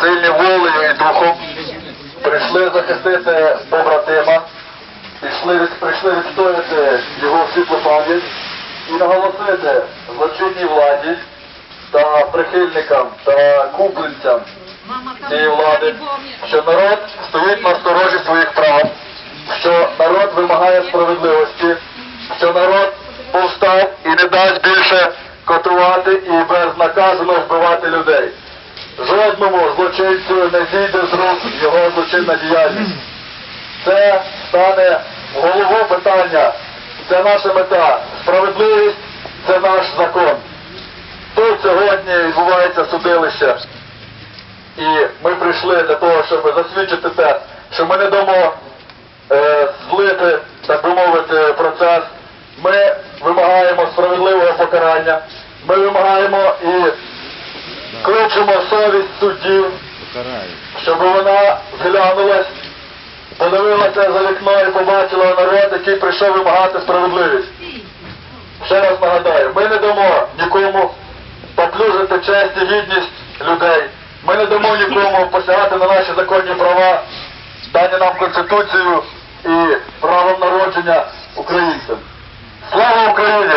сильні волею і духом, прийшли захистити побратима, прийшли, прийшли відстояти його світлу пам'ять і наголосити злочинній владі та прихильникам та купленцям цієї влади, що народ стоїть на сторожі своїх прав, що народ вимагає справедливості, що народ повстав і не дасть більше котувати і безнаказано вбивати людей. Жодному злочинцю не зійде з рук його злочинна діяльність. Це стане в голову питання. Це наша мета. Справедливість це наш закон. Тут сьогодні відбувається судилище. І ми прийшли для того, щоб засвідчити те, що ми не дамо е, злити, так би мовити, процес. Ми вимагаємо справедливого покарання. Ми вимагаємо і кличемо совість суддів, щоб вона зглянулась, подивилася за вікно і побачила народ, який прийшов вимагати справедливість. Ще раз нагадаю, ми не дамо нікому поплюжити честь і гідність людей. Ми не дамо нікому посягати на наші законні права, дані нам Конституцією і правом народження українцям. Слава Україні!